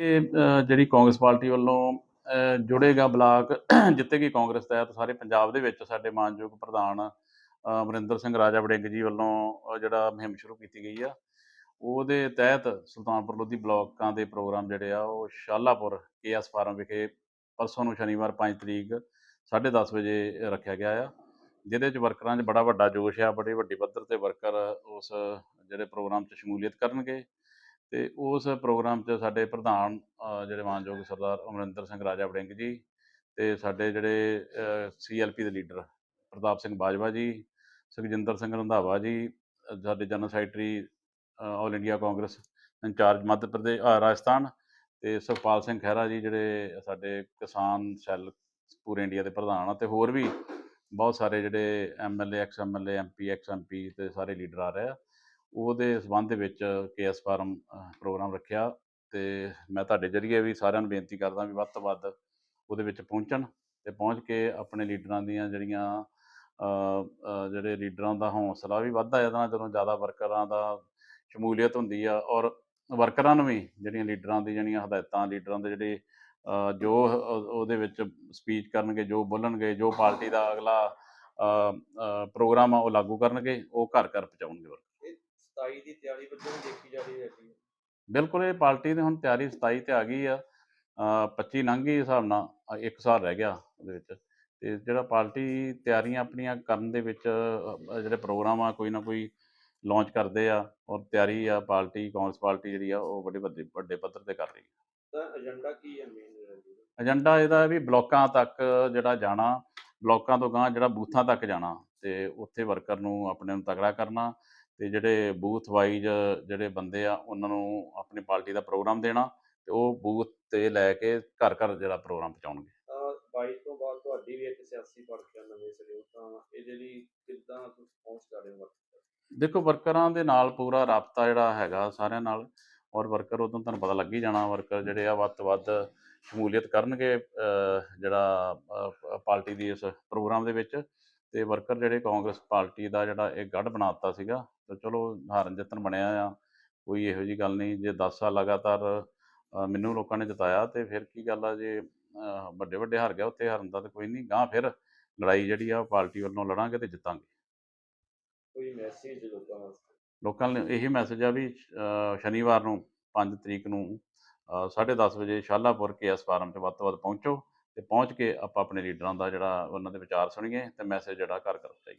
ਇਹ ਜਿਹੜੀ ਕਾਂਗਰਸ ਪਾਰਟੀ ਵੱਲੋਂ ਜੁੜੇਗਾ ਬਲਾਕ, ਜਿੱਤੇਗੀ ਕਾਂਗਰਸ ਤਹਿਤ ਸਾਰੇ ਪੰਜਾਬ ਦੇ ਵਿੱਚ ਸਾਡੇ ਮਾਨਯੋਗ ਪ੍ਰਧਾਨ ਅਮਰਿੰਦਰ ਸਿੰਘ ਰਾਜਾ ਵੜਿੰਗ ਜੀ ਵੱਲੋਂ ਜਿਹੜਾ ਮੁਹਿੰਮ ਸ਼ੁਰੂ ਕੀਤੀ ਗਈ ਆ। ਉਹਦੇ ਤਹਿਤ ਸੁਲਤਾਨਪੁਰ ਲੋਧੀ ਬਲਾਕਾਂ ਦੇ ਪ੍ਰੋਗਰਾਮ ਜਿਹੜੇ ਆ, ਉਹ ਸ਼ਾਲਾਪੁਰ ਕੇਐਸ ਫਾਰਮ ਵਿਖੇ ਪਰਸੋਂ ਨੂੰ ਸ਼ਨੀਵਾਰ 5 ਤਰੀਕ 10:30 ਵਜੇ ਰੱਖਿਆ ਗਿਆ ਆ। ਜਿਹਦੇ ਚ ਵਰਕਰਾਂ 'ਚ ਬੜਾ ਵੱਡਾ ਜੋਸ਼ ਆ, ਬੜੀ ਵੱਡੀ ਪੱਧਰ ਤੇ ਵਰਕਰ ਉਸ, ਜਿਹੜੇ ਪ੍ਰੋਗਰਾਮ 'ਚ ਸ਼ਮੂਲੀਅਤ ਕਰਨਗੇ। ਤੇ ਉਸ ਪ੍ਰੋਗਰਾਮ 'ਚ ਸਾਡੇ ਪ੍ਰਧਾਨ ਜਿਹੜੇ ਮਾਨਯੋਗ ਸਰਦਾਰ ਅਮਰਿੰਦਰ ਸਿੰਘ ਰਾਜਾ ਵੜਿੰਗ ਜੀ ਤੇ ਸਾਡੇ ਜਿਹੜੇ ਸੀਐਲਪੀ ਦੇ ਲੀਡਰ ਪ੍ਰਤਾਪ ਸਿੰਘ ਬਾਜਵਾ ਜੀ, ਸੁਖਜਿੰਦਰ ਸਿੰਘ ਰੰਧਾਵਾ ਜੀ, ਸਾਡੇ general secretary all India Congress incharge Madhya Pradesh Rajasthan ਤੇ ਸੁਖਪਾਲ ਸਿੰਘ ਖਹਿਰਾ ਜੀ ਜਿਹੜੇ ਸਾਡੇ ਕਿਸਾਨ ਸੈੱਲ ਪੂਰੇ ਇੰਡੀਆ ਦੇ ਪ੍ਰਧਾਨ ਆ ਤੇ ਹੋਰ ਵੀ ਬਹੁਤ ਸਾਰੇ ਜਿਹੜੇ MLA ex MLA MP ex MP ਤੇ ਸਾਰੇ ਲੀਡਰ ਆ ਰਹੇ ਆ। ਉਹਦੇ ਸਬੰਧ ਦੇ ਵਿੱਚ ਕੇਐਸ ਫਾਰਮ ਪ੍ਰੋਗਰਾਮ ਰੱਖਿਆ ਤੇ ਮੈਂ ਤੁਹਾਡੇ ਜਰੀਏ ਵੀ ਸਾਰਿਆਂ ਨੂੰ ਬੇਨਤੀ ਕਰਦਾ ਵੀ ਵੱਧ ਤੋਂ ਵੱਧ ਉਹਦੇ ਵਿੱਚ ਪਹੁੰਚਣ ਤੇ ਪਹੁੰਚ ਕੇ ਆਪਣੇ ਲੀਡਰਾਂ ਦੀਆਂ ਜਿਹੜੀਆਂ ਜਿਹੜੇ ਲੀਡਰਾਂ ਦਾ ਹੌਸਲਾ ਵੀ ਵੱਧਦਾ ਇਹਦੇ ਜਦੋਂ ਜ਼ਿਆਦਾ ਵਰਕਰਾਂ ਦਾ ਸ਼ਮੂਲੀਅਤ ਹੁੰਦੀ ਆ ਔਰ ਵਰਕਰਾਂ ਨੂੰ ਵੀ ਜਿਹੜੀਆਂ ਲੀਡਰਾਂ ਦੀ ਜਿਹੜੀਆਂ ਹਦਾਇਤਾਂ, ਲੀਡਰਾਂ ਦੇ ਜਿਹੜੇ ਜੋ ਉਹਦੇ ਵਿੱਚ ਸਪੀਚ ਕਰਨਗੇ, ਜੋ ਬੋਲਣਗੇ, ਜੋ ਪਾਰਟੀ ਦਾ ਅਗਲਾ ਪ੍ਰੋਗਰਾਮ ਆ ਉਹ ਲਾਗੂ ਕਰਨਗੇ, ਉਹ ਘਰ ਘਰ ਪਹੁੰਚਾਉਣਗੇ ਵਰਕਰ। 27 ਦੀ ਤਿਆਰੀ ਵਜੋਂ ਵੀ ਦੇਖੀ ਜਾ ਰਹੀ ਹੈ। ਜੀ ਬਿਲਕੁਲ ਇਹ ਪਾਰਟੀ ਦੀ ਹੁਣ ਤਿਆਰੀ 27 ਤੇ ਆ ਗਈ ਆ। ਅ, 25 ਲੰਘ ਗਈ ਹਿਸਾਬ ਨਾਲ ਇੱਕ ਸਾਲ ਰਹਿ ਗਿਆ ਉਹਦੇ ਵਿੱਚ। ਤੇ ਜਿਹੜਾ ਪਾਰਟੀ ਤਿਆਰੀਆਂ ਆਪਣੀਆਂ ਕਰਨ ਦੇ ਵਿੱਚ ਜਿਹੜੇ ਪ੍ਰੋਗਰਾਮ ਆ ਕੋਈ ਨਾ ਕੋਈ ਲਾਂਚ ਕਰਦੇ ਆ ਔਰ ਤਿਆਰੀ ਆ ਪਾਰਟੀ ਕਾਂਗਰਸ ਪਾਰਟੀ ਜਿਹੜੀ ਆ ਉਹ ਵੱਡੇ ਵੱਡੇ ਵੱਡੇ ਪੱਧਰ ਤੇ ਕਰ ਰਹੀ ਹੈ। ਤਾਂ ਏਜੰਡਾ ਕੀ ਹੈ ਮੇਨ ਏਜੰਡਾ ਇਹਦਾ ਵੀ ਬਲਾਕਾਂ ਤੱਕ ਜਿਹੜਾ ਜਾਣਾ ਬਲਾਕਾਂ ਤੋਂ ਗਾਂ ਜਿਹੜਾ ਬੂਥਾਂ ਤੱਕ ਜਾਣਾ ਤੇ ਉੱਥੇ ਵਰਕਰ ਨੂੰ ਆਪਣੇ ਨੂੰ ਤਗੜਾ ਕਰਨਾ ਤੇ ਜਿਹੜੇ ਬੂਥ ਵਾਈਜ਼ ਜਿਹੜੇ ਬੰਦੇ ਆ ਉਹਨਾਂ ਨੂੰ ਆਪਣੀ ਪਾਰਟੀ ਦਾ ਪ੍ਰੋਗਰਾਮ ਦੇਣਾ ਤੇ ਉਹ ਬੂਥ ਤੇ ਲੈ ਕੇ ਘਰ ਘਰ ਜਿਹੜਾ ਪ੍ਰੋਗਰਾਮ ਪਹੁੰਚਾਉਣਗੇ। ਤਾਂ 22 ਤੋਂ ਬਾਅਦ ਤੁਹਾਡੀ ਵੀ ਇੱਕ ਸਿਆਸੀ ਪਾਰਟੀ ਆ ਨਵੇਂ ਸਿਰੇ ਤਾਂ ਇਹਦੇ ਲਈ ਕਿੱਦਾਂ ਤੁਸੀਂ ਪਹੁੰਚ ਕਰ ਰਹੇ ਹੋ ਵਰਕ ਦੇਖੋ ਵਰਕਰਾਂ ਦੇ ਨਾਲ ਪੂਰਾ ਰਾਬਤਾ ਜਿਹੜਾ ਹੈਗਾ ਸਾਰਿਆਂ ਨਾਲ ਔਰ ਵਰਕਰ ਉਦੋਂ ਤੁਹਾਨੂੰ ਪਤਾ ਲੱਗ ਹੀ ਜਾਣਾ ਵਰਕਰ ਜਿਹੜੇ ਆ ਵੱਧ ਤੋਂ ਵੱਧ ਸ਼ਮੂਲੀਅਤ ਕਰਨਗੇ ਜਿਹੜਾ ਪਾਰਟੀ ਦੀ ਇਸ ਪ੍ਰੋਗਰਾਮ ਦੇ ਵਿੱਚ। ਤੇ ਵਰਕਰ ਜਿਹੜੇ ਕਾਂਗਰਸ ਪਾਰਟੀ ਦਾ ਜਿਹੜਾ ਇਹ ਗੜ ਬਣਾਤਾ ਸੀਗਾ ਤੇ ਚਲੋ ਹਾਰਨ ਜਿੱਤਣ ਬਣਿਆ ਆ ਕੋਈ ਇਹੋ ਜੀ ਗੱਲ ਨਹੀਂ ਜੇ 10 ਸਾਲ ਲਗਾਤਾਰ ਮੈਨੂੰ ਲੋਕਾਂ ਨੇ ਜਿਤਾਇਆ ਤੇ ਫਿਰ ਕੀ ਗੱਲ ਆ ਜੇ ਵੱਡੇ ਵੱਡੇ ਹਾਰ ਗਿਆ ਉੱਥੇ ਹਾਰਨ ਦਾ ਤੇ ਕੋਈ ਨਹੀਂ ਗਾਂ ਫਿਰ ਲੜਾਈ ਜਿਹੜੀ ਆ ਪਾਰਟੀ ਵੱਲੋਂ ਲੜਾਂਗੇ ਤੇ ਜਿੱਤਾਂਗੇ। ਕੋਈ ਮੈਸੇਜ ਲੋਕਾਂ ਵਾਸਤੇ? ਲੋਕਾਂ ਨੂੰ ਇਹੀ ਮੈਸੇਜ ਆ ਵੀ ਸ਼ਨੀਵਾਰ ਨੂੰ 5 ਤਰੀਕ ਨੂੰ ਅਹ, 10:30 ਵਜੇ ਸ਼ਾਲਾਪੁਰ ਕੇਐਸ ਫਾਰਮ 'ਚ ਵੱਧ ਤੋਂ ਵੱਧ ਪਹੁੰਚੋ। ਤੇ ਪਹੁੰਚ ਕੇ ਆਪਾਂ ਆਪਣੇ ਲੀਡਰਾਂ ਦਾ ਜਿਹੜਾ ਉਹਨਾਂ ਦੇ ਵਿਚਾਰ ਸੁਣੀਏ ਤੇ ਮੈਸੇਜ ਜਿਹੜਾ ਘਰ ਘਰ ਪਹੁੰਚਾਈਏ